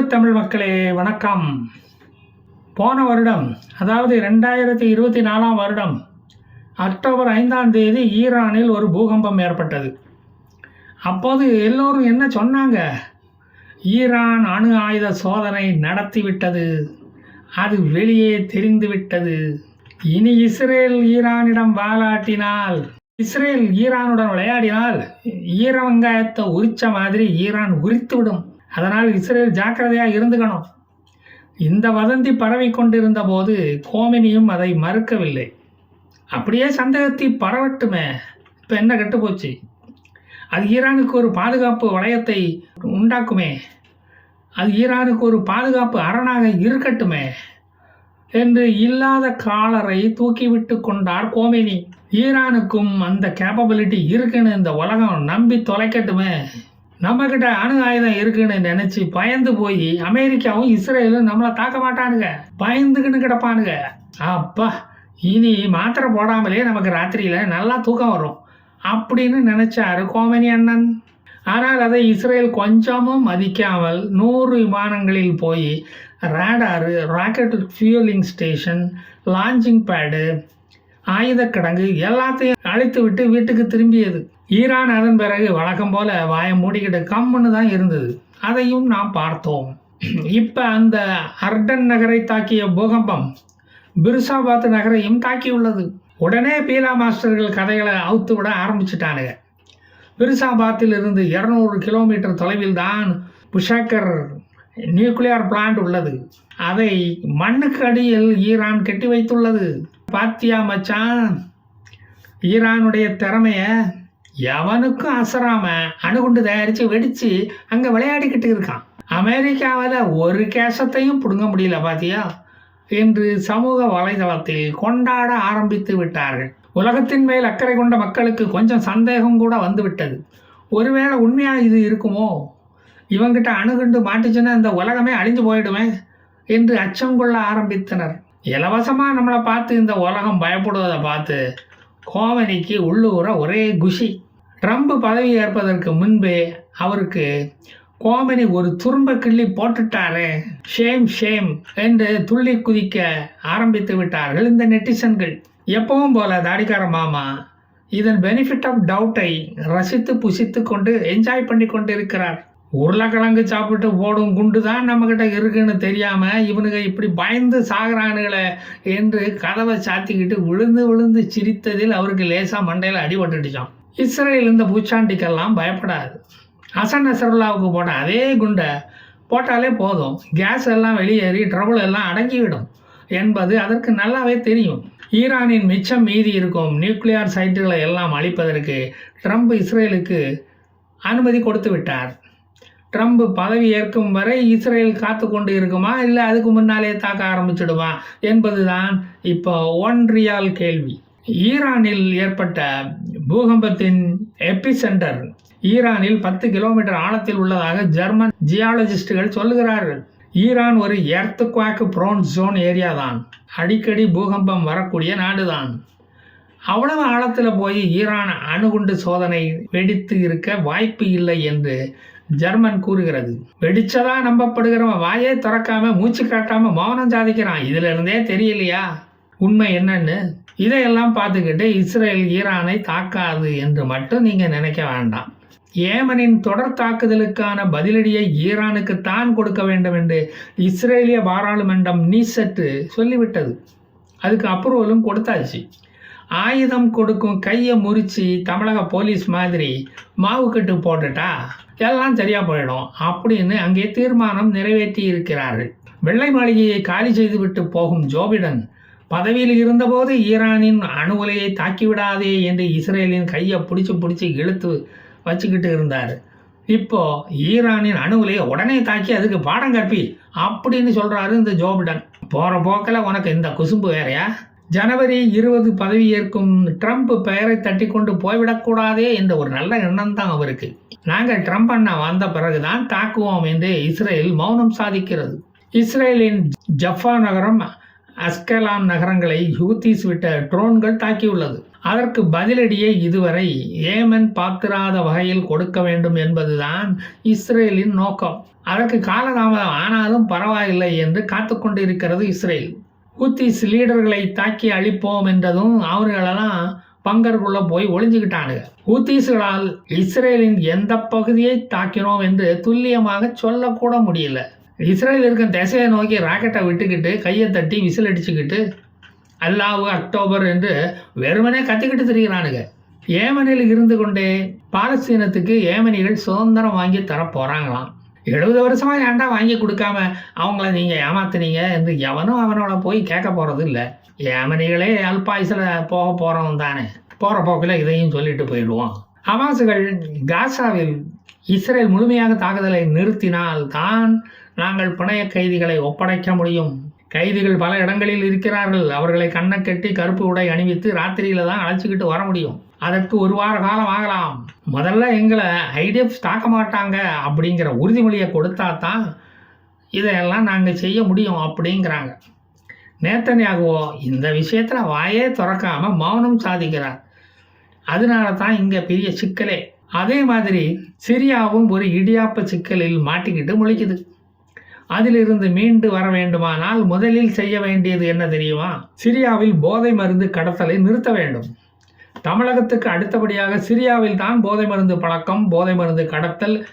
அன்பு தமிழ் மக்களே வணக்கம். போன வருடம் அதாவது ரெண்டாயிரத்தி இருபத்தி நாலாம் வருடம் அக்டோபர் ஐந்தாம் தேதி ஈரானில் ஒரு பூகம்பம் ஏற்பட்டது. அப்போது எல்லோரும் என்ன சொன்னாங்க? ஈரான் அணு ஆயுத சோதனை நடத்திவிட்டது. அது வெளியே தெரிந்துவிட்டது. இனி இஸ்ரேல் ஈரானிடம் வாலாட்டினால் இஸ்ரேல் ஈரானுடன் விளையாடினால் ஈர வெங்காயத்தை உரிச்ச மாதிரி ஈரான் உரித்து விடும் அதனால் இஸ்ரேல் ஜாக்கிரதையாக இருந்துக்கணும். இந்த வதந்தி பரவி கொண்டிருந்த போது கோமினியும் அதை மறுக்கவில்லை. அப்படியே சந்தேகத்தை பரவட்டுமே. இப்போ என்ன கெட்டுப்போச்சு? அது ஈரானுக்கு ஒரு பாதுகாப்பு வளையத்தை உண்டாக்குமே. அது ஈரானுக்கு ஒரு பாதுகாப்பு அரணாக இருக்கட்டுமே. என்று இல்லாத காலரை தூக்கிவிட்டு கொண்டார் கோமினி. ஈரானுக்கும் அந்த கேப்பபிலிட்டி இருக்குன்னு இந்த உலகம் நம்பி தொலைக்கட்டுமே. நம்மக்கிட்ட அணு ஆயுதம் இருக்குன்னு நினச்சி பயந்து போய் அமெரிக்காவும் இஸ்ரேலும் நம்மளை தாக்க மாட்டானுங்க. பயந்துக்கின்னு கிடப்பானுங்க. அப்பா இனி மாத்திரை போடாமலே நமக்கு ராத்திரியில் நல்லா தூக்கம் வரும். அப்படின்னு நினச்சாரு கோமனி அண்ணன். ஆனால் அதை இஸ்ரேல் கொஞ்சமும் மதிக்காமல் நூறு விமானங்களில் போய் radar rocket fueling station launching pad ஆயுதக்கிடங்கு எல்லாத்தையும் அழைத்து விட்டு வீட்டுக்கு திரும்பியது. ஈரான் அதன் பிறகு வழக்கம் போல வாயை மூடிக்கிட்டு கம்முன்னு தான் இருந்தது. அதையும் நாம் பார்த்தோம். இப்போ அந்த அர்டன் நகரை தாக்கிய பூகம்பம் பிருசாபாத் நகரையும் தாக்கியுள்ளது. உடனே பீலா மாஸ்டர்கள் கதைகளை அவுத்து விட ஆரம்பிச்சிட்டானுங்க. பிருசாபாத்தில் இருந்து இரநூறு கிலோமீட்டர் தொலைவில் தான் புஷாக்கர் நியூக்ளியர் பிளான்ட் உள்ளது. அதை மண்ணுக்கு அடியில் ஈரான் கட்டி வைத்துள்ளது. பாத்தியா மச்சான் ஈரானுடைய திறமையை எவனுக்கும் அசராம அணுகுண்டு தயாரித்து வெடித்து அங்கே விளையாடிக்கிட்டு இருக்கான். அமெரிக்காவில் ஒரு கேசத்தையும் பிடுங்க முடியல பாத்தியா? என்று சமூக வலைதளத்தில் கொண்டாட ஆரம்பித்து விட்டார்கள். உலகத்தின் மேல் அக்கறை கொண்ட மக்களுக்கு கொஞ்சம் சந்தேகம் கூட வந்துவிட்டது. ஒருவேளை உண்மையாக இது இருக்குமோ? இவங்கிட்ட அணுகுண்டு மாட்டுச்சுன்னா இந்த உலகமே அழிஞ்சு போயிடுமே என்று அச்சம் கொள்ள ஆரம்பித்தனர். இலவசமாக நம்மளை பார்த்து இந்த உலகம் பயப்படுவதை பார்த்து கோவனிக்கு உள்ளூர ஒரே குஷி. ட்ரம்ப் பதவி ஏற்பதற்கு முன்பே அவருக்கு கோமனி ஒரு துரும்ப கிள்ளி போட்டுட்டாரே. ஷேம் ஷேம் என்று துள்ளி குதிக்க ஆரம்பித்து விட்டார்கள் இந்த நெட்டிசன்கள். எப்பவும் போல தாடிக்கார மாமா இதன் பெனிஃபிட் ஆஃப் டவுட்டை ரசித்து புசித்து கொண்டு என்ஜாய் பண்ணி கொண்டு இருக்கிறார் உருளைக்கிழங்கு சாப்பிட்டு போடும் குண்டு தான் நம்மக்கிட்ட இருக்குன்னு தெரியாமல் இவனுங்க இப்படி பயந்து சாகிறானுகளை என்று கதவை சாத்திக்கிட்டு விழுந்து விழுந்து சிரித்ததில் அவருக்கு லேசாக மண்டையில் அடிபட்டுடுச்சான் இஸ்ரேல் இந்த பூச்சாண்டிக்கெல்லாம் பயப்படாது. அசன் நசருல்லாவுக்கு போட்ட அதே குண்டை போட்டாலே போதும். கேஸ் எல்லாம் வெளியேறி ட்ரபுள் எல்லாம் அடங்கிவிடும் என்பது அதற்கு நல்லாவே தெரியும். ஈரானின் மிச்சம் மீதி இருக்கும் நியூக்ளியர் சைட்டுகளை எல்லாம் அழிப்பதற்கு ட்ரம்ப் இஸ்ரேலுக்கு அனுமதி கொடுத்து விட்டார். ட்ரம்ப் பதவி ஏற்கும் வரை இஸ்ரேல் காத்து கொண்டு இருக்குமா இல்லை அதுக்கு முன்னாலே தாக்க ஆரம்பிச்சிடுமா என்பதுதான் இப்போ ஒன் ரியால் கேள்வி. ஈரானில் ஏற்பட்ட பூகம்பத்தின் எபிசென்டர். ஈரானில் பத்து கிலோமீட்டர் ஆழத்தில் உள்ளதாக ஜெர்மன் ஜியாலஜிஸ்டுகள் சொல்லுகிறார்கள். ஈரான் ஒரு earth quake prone zone area தான் அடிக்கடி பூகம்பம் வரக்கூடிய நாடு தான் அவ்வளவு ஆழத்தில் போய் ஈரான் அணுகுண்டு சோதனை வெடித்து இருக்க வாய்ப்பு இல்லை என்று ஜெர்மன் கூறுகிறது. வெடிச்சதா நம்பப்படுகிறவன் வாயே திறக்காம மூச்சு காட்டாம மௌனம் சாதிக்கிறான். இதுல இருந்தே தெரியலையா? உண்மை என்னன்னு? இதையெல்லாம் பார்த்துக்கிட்டு இஸ்ரேல் ஈரானை தாக்காது என்று மட்டும் நீங்க நினைக்க வேண்டாம். ஏமனின் தொடர் தாக்குதலுக்கான பதிலடியை ஈரானுக்கு தான் கொடுக்க வேண்டும் என்று இஸ்ரேலிய பாராளுமன்றம் நீசட்டு சொல்லிவிட்டது. அதுக்கு அப்ரூவலும் கொடுத்தாச்சு. ஆயுதம் கொடுக்கும் கையை முறித்து தமிழக போலீஸ் மாதிரி மாவு கட்டு போட்டுட்டா எல்லாம் சரியாக போயிடும் அப்படின்னு அங்கே தீர்மானம் நிறைவேற்றி இருக்கிறார்கள். வெள்ளை மாளிகையை காலி செய்துவிட்டு போகும் ஜோபிடன் பதவியில் இருந்தபோது ஈரானின் அணு உலையை தாக்கிவிடாதே என்று இஸ்ரேலின் கையை பிடிச்சி பிடிச்சி இழுத்து வச்சுக்கிட்டு இருந்தார். இப்போ ஈரானின் அணு உலையை உடனே தாக்கி அதுக்கு பாடம் கற்பி அப்படின்னு சொல்கிறாரு இந்த ஜோபிடன். போகிற போக்கில் உனக்கு இந்த குசும்பு வேறையா? ஜனவரி இருபது பதவியேற்கும் ட்ரம்ப் பெயரை தட்டி கொண்டு போய்விடக்கூடாதே என்ற ஒரு நல்ல எண்ணம் தான் அவருக்கு. நாங்கள் ட்ரம்ப் அண்ணா வந்த பிறகுதான் தாக்குவோம் என்று இஸ்ரேல் மௌனம் சாதிக்கிறது. இஸ்ரேலின் ஜஃபா நகரம் அஸ்கலான் நகரங்களை ஹூத்திஸ் விட்ட ட்ரோன்கள் தாக்கியுள்ளது. அதற்கு பதிலடியை இதுவரை ஏமன் பார்த்திராத வகையில் கொடுக்க வேண்டும் என்பதுதான் இஸ்ரேலின் நோக்கம். அதற்கு காலதாமதம் ஆனாலும் பரவாயில்லை என்று காத்துக்கொண்டிருக்கிறது இஸ்ரேல். ஹூத்திஸ் லீடர்களை தாக்கி அழிப்போம் என்றதும் அவர்களெல்லாம் பங்கருக்குள்ளே போய் ஒளிஞ்சுக்கிட்டானுங்க. ஹூத்தீஸ்களால் இஸ்ரேலின் எந்த பகுதியை தாக்கினோம் என்று துல்லியமாக சொல்லக்கூட முடியல. இஸ்ரேல் இருக்கும் திசையை நோக்கி ராக்கெட்டை விட்டுக்கிட்டு கையை தட்டி விசில் அடிச்சுக்கிட்டு அல்லாவு அக்டோபர் என்று வெறுமனே கத்திக்கிட்டு திரிகிறானுங்க ஏமனில் இருந்து கொண்டே பாலஸ்தீனத்துக்கு ஏமனிகள் சுதந்திரம் வாங்கி தர போகிறாங்களாம் எழுபது வருஷமா ஏன்டா வாங்கி கொடுக்காம அவங்கள நீங்கள் ஏமாத்துனீங்க என்று எவனும் அவனோட போய் கேட்க போகிறது இல்லை. ஏமனிகளே அல்பாயுசில் போக போகிறவன் தானே. போகிற போக்கில் இதையும் சொல்லிட்டு போயிடுவோம் ஹமாசுகள் காசாவில் இஸ்ரேல் முழுமையாக தாக்குதலை நிறுத்தினால் தான் நாங்கள் பிணைய கைதிகளை ஒப்படைக்க முடியும். கைதிகள் பல இடங்களில் இருக்கிறார்கள். அவர்களை கண்ணை கட்டி கருப்பு உடை அணிவித்து ராத்திரியில் தான் அழைச்சிக்கிட்டு வர முடியும். அதற்கு ஒரு வார காலம் ஆகலாம். முதல்ல எங்களை ஐடிஎஃப் தாக்க மாட்டாங்க அப்படிங்கிற உறுதிமொழியை கொடுத்தா தான் இதையெல்லாம் நாங்கள் செய்ய முடியும் அப்படிங்கிறாங்க. நேத்தனியாகவோ இந்த விஷயத்தில் வாயே திறக்காமல் மௌனம் சாதிக்கிறார். அதனால தான் இங்கே பெரிய சிக்கலே. அதே மாதிரி சிரியாவும் ஒரு இடியாப்ப சிக்கலில் மாட்டிக்கிட்டு முழிக்குது. அதிலிருந்து மீண்டு வர வேண்டுமானால் முதலில் செய்ய வேண்டியது என்ன தெரியுமா? சிரியாவில் போதை மருந்து கடத்தலை நிறுத்த வேண்டும். தமிழகத்துக்கு அடுத்தபடியாக சிரியாவில் தான் போதை மருந்து பழக்கம் போதை மருந்து கடத்தல்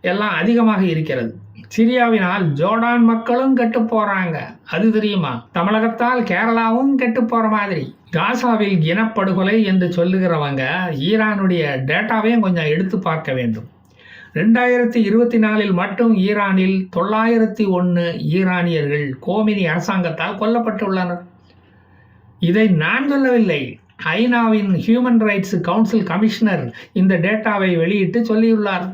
எல்லாம் அதிகமாக இருக்கிறது. சிரியாவினால் ஜோர்டான் மக்களும் கெட்டு போகிறாங்க அது தெரியுமா? தமிழகத்தால் கேரளாவும் கெட்டு போகிற மாதிரி. காசாவில் இனப்படுகொலை என்று சொல்லுகிறவங்க ஈரானுடைய டேட்டாவையும் கொஞ்சம் எடுத்து பார்க்க வேண்டும். ரெண்டாயிரத்தி இருபத்தி நாலில் மட்டும் ஈரானில் தொள்ளாயிரத்தி ஒன்று ஈரானியர்கள் கோமினி அரசாங்கத்தால் கொல்லப்பட்டுள்ளனர். இதை நான் சொல்லவில்லை. ஐநாவின் ஹியூமன் ரைட்ஸ் கவுன்சில் கமிஷனர் இந்த டேட்டாவை வெளியிட்டு சொல்லியுள்ளார்.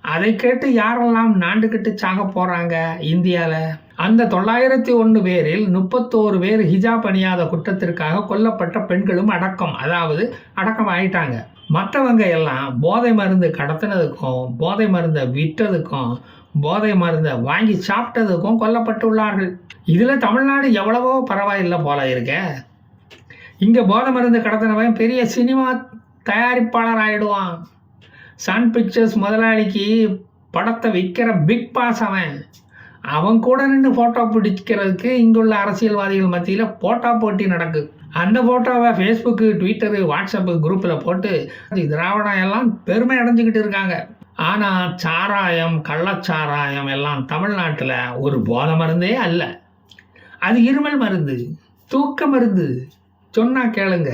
அதை கேட்டு யாரெல்லாம் நாண்டுக்கிட்டு சாக போகிறாங்க இந்தியாவில் அந்த தொள்ளாயிரத்தி ஒன்று பேரில் முப்பத்தோரு பேர் ஹிஜாப் அணியாத குற்றத்திற்காக கொல்லப்பட்ட பெண்களும் அடக்கம் அதாவது அடக்கம் ஆயிட்டாங்க மற்றவங்க எல்லாம் போதை மருந்து கடத்தினதுக்கும் போதை மருந்தை விற்றதுக்கும் போதை மருந்தை வாங்கி சாப்பிட்டதுக்கும் கொல்லப்பட்டுள்ளார்கள். இதில் தமிழ்நாடு எவ்வளவோ பரவாயில்லை போல இருக்க. இங்கே போதை மருந்து கடத்தினவன் பெரிய சினிமா தயாரிப்பாளர் ஆயிடுவான் சன் பிக்சர்ஸ் முதலாளிக்கு படத்தை விற்கிற பிக் பாஸ் அவன். அவன் கூட நின்று ஃபோட்டோ பிடிக்கிறதுக்கு இங்குள்ள அரசியல்வாதிகள் மத்தியில் போட்டோ போட்டி நடக்குது அந்த ஃபோட்டோவை ஃபேஸ்புக்கு ட்விட்டரு வாட்ஸ்அப்பு குரூப்பில் போட்டு திராவிடம் எல்லாம் பெருமை அடைஞ்சிக்கிட்டு இருக்காங்க. ஆனால் சாராயம் கள்ளச்சாராயம் எல்லாம் தமிழ்நாட்டில் ஒரு போதை மருந்தே அல்ல. அது இருமல் மருந்து தூக்க மருந்து. சொன்னால் கேளுங்க.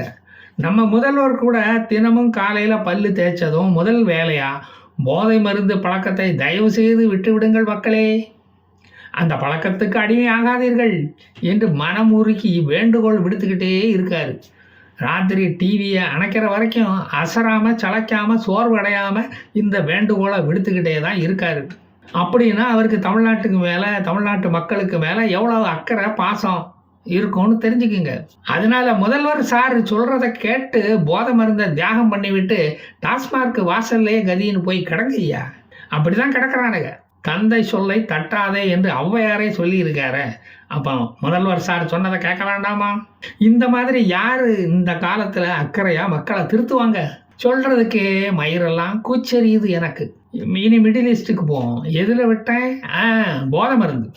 நம்ம முதல்வர் கூட தினமும் காலையில் பல்லு தேய்ச்சதும் முதல் வேலையாக போதை மருந்து பழக்கத்தை தயவு செய்து விட்டுவிடுங்கள் மக்களே. அந்த பழக்கத்துக்கு அடிமை ஆகாதீர்கள் என்று மனம் உருக்கி வேண்டுகோள் விடுத்துக்கிட்டே இருக்காரு. ராத்திரி டிவியை அணைக்கிற வரைக்கும் அசராமல் சளைக்காமல் சோர்வடையாமல் இந்த வேண்டுகோளை விடுத்துக்கிட்டே தான் இருக்காரு. அப்படின்னா அவருக்கு தமிழ்நாட்டுக்கு மேலே தமிழ்நாட்டு மக்களுக்கு மேலே எவ்வளோ அக்கறை பாசம்? இருக்கும்னு தெரிஞ்சுக்குங்க. அதனால முதல்வர் சார் சொல்கிறத கேட்டு போதை மருந்தை தியாகம் பண்ணிவிட்டு டாஸ்மார்க் வாசல்லே கதின்னு போய் கிடங்கய்யா அப்படிதான் கிடக்குறானுங்க. தந்தை சொல்லை தட்டாதே என்று ஔவையாரே சொல்லியிருக்காரு. அப்போ முதல்வர் சார் சொன்னதை கேட்க வேண்டாமா? இந்த மாதிரி யார் இந்த காலத்தில் அக்கறையாக மக்களை திருத்துவாங்க? சொல்கிறதுக்கே மயிரெல்லாம் கூச்சரியுது எனக்கு. இனி மிடில் ஈஸ்ட்டுக்கு போவோம். எதில் விட்டேன்? ஆ போதை மருந்து.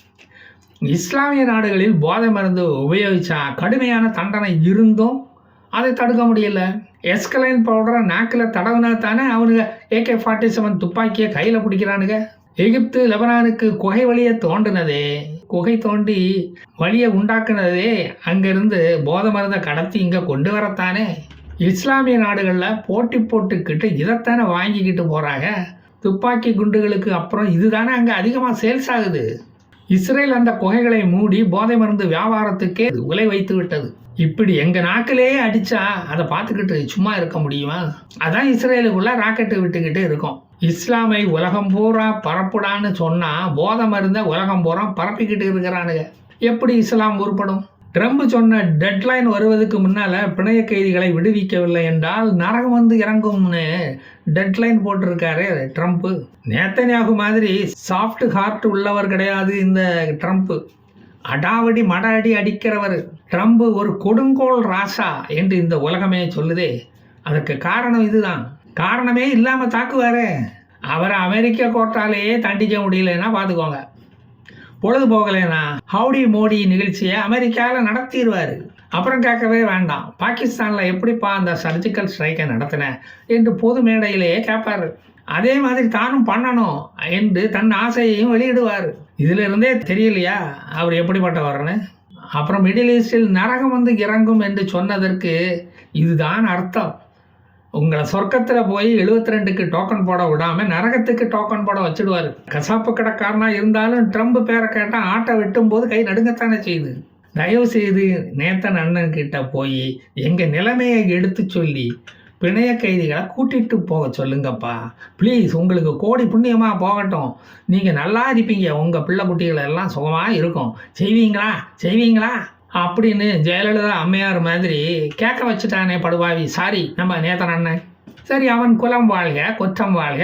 இஸ்லாமிய நாடுகளில் போதை மருந்து உபயோகிச்சா கடுமையான தண்டனை இருந்தும் அதை தடுக்க முடியல. எஸ்கலைன் பவுடரை நாக்கில் தடவுனா தானே அவனுங்க ஏகே ஃபார்ட்டி செவன் துப்பாக்கியை கையில் பிடிக்கிறானுங்க. எகிப்து லெபனானுக்கு குகை வழியை தோண்டினதே. குகை தோண்டி வழியை உண்டாக்குனதே. அங்கேருந்து போதை மருந்தை கடத்தி இங்கே கொண்டு வரத்தானே. இஸ்லாமிய நாடுகளில் போட்டி போட்டுக்கிட்டு இதைத்தானே வாங்கிக்கிட்டு போகிறாங்க துப்பாக்கி குண்டுகளுக்கு அப்புறம் இதுதானே அங்கே அதிகமாக சேல்ஸ் ஆகுது. இஸ்ரேல் அந்த குகைகளை மூடி போதை மருந்து வியாபாரத்துக்கே உலை வைத்து விட்டது. இப்படி எங்க நாக்கிலேயே அடிச்சா அதை பார்த்துக்கிட்டு சும்மா இருக்க முடியுமா? அதான் இஸ்ரேலுக்குள்ள ராக்கெட்டு விட்டுக்கிட்டு இருக்கும். இஸ்லாமை உலகம் பூரா பரப்புடான்னு சொன்னா போதை மருந்த உலகம் பூரா பரப்பிக்கிட்டு இருக்கிறானுங்க. எப்படி இஸ்லாம் உருப்படும்? ட்ரம்ப் சொன்ன டெட்லைன் வருவதற்கு முன்னால் பிணைய கைதிகளை விடுவிக்கவில்லை என்றால் நரகம் வந்து இறங்கும்னு டெட்லைன் போட்டிருக்காரு ட்ரம்ப்பு நேத்தன்யாகு மாதிரி சாஃப்ட் ஹார்ட் உள்ளவர் கிடையாது இந்த ட்ரம்ப்பு அடாவடி மட அடி அடிக்கிறவர். ட்ரம்ப் ஒரு கொடுங்கோல் ராசா என்று இந்த உலகமே சொல்லுதே. அதற்கு காரணம் இதுதான். காரணமே இல்லாமல் தாக்குவாரு. அவரை அமெரிக்க கோட்டாலேயே தண்டிக்க முடியலன்னா பார்த்துக்கோங்க பொழுது போகலைனா ஹவுடி மோடி நிகழ்ச்சியை அமெரிக்காவில் நடத்திடுவார். அப்புறம் கேட்கவே வேண்டாம். பாகிஸ்தானில் எப்படிப்பா அந்த சர்ஜிக்கல் ஸ்ட்ரைக்கை நடத்தின? என்று பொது மேடையிலேயே கேட்பார். அதே மாதிரி தானும் பண்ணணும் என்று தன் ஆசையையும் வெளியிடுவார். இதுல இருந்தே தெரியலையா? அவர் எப்படிப்பட்டவர்னு? அப்புறம் மிடில் ஈஸ்டில் நரகம் வந்து இறங்கும் என்று சொன்னதற்கு இதுதான் அர்த்தம். உங்களை சொர்க்கத்தில் போய் 72 ரெண்டுக்கு டோக்கன் போட விடாமல் நரகத்துக்கு டோக்கன் போட வச்சுடுவார். கசாப்பு கடைக்காரனாக இருந்தாலும் ட்ரம்ப் பேரை கேட்டால் ஆட்டை வெட்டும் போது கை நடுங்கத்தானே செய்யுது. தயவு செய்து நேத்தன் அண்ணன் கிட்ட போய் எங்கள் நிலைமையை எடுத்து சொல்லி பிணைய கைதிகளை கூட்டிகிட்டு போக சொல்லுங்கப்பா. ப்ளீஸ் உங்களுக்கு கோடி புண்ணியமாக போகட்டும். நீங்கள் நல்லா இருப்பீங்க. உங்கள் பிள்ளை குட்டிகள் எல்லாம் சுகமாக இருக்கும். செய்வீங்களா? செய்வீங்களா? அப்படின்னு ஜெயலலிதா அம்மையார் மாதிரி கேட்க வச்சுட்டானே படுபாவி. சாரி நம்ம நேத்தன் அண்ணன். சரி அவன் குலம் வாழ்க கொச்சம் வாழ்க.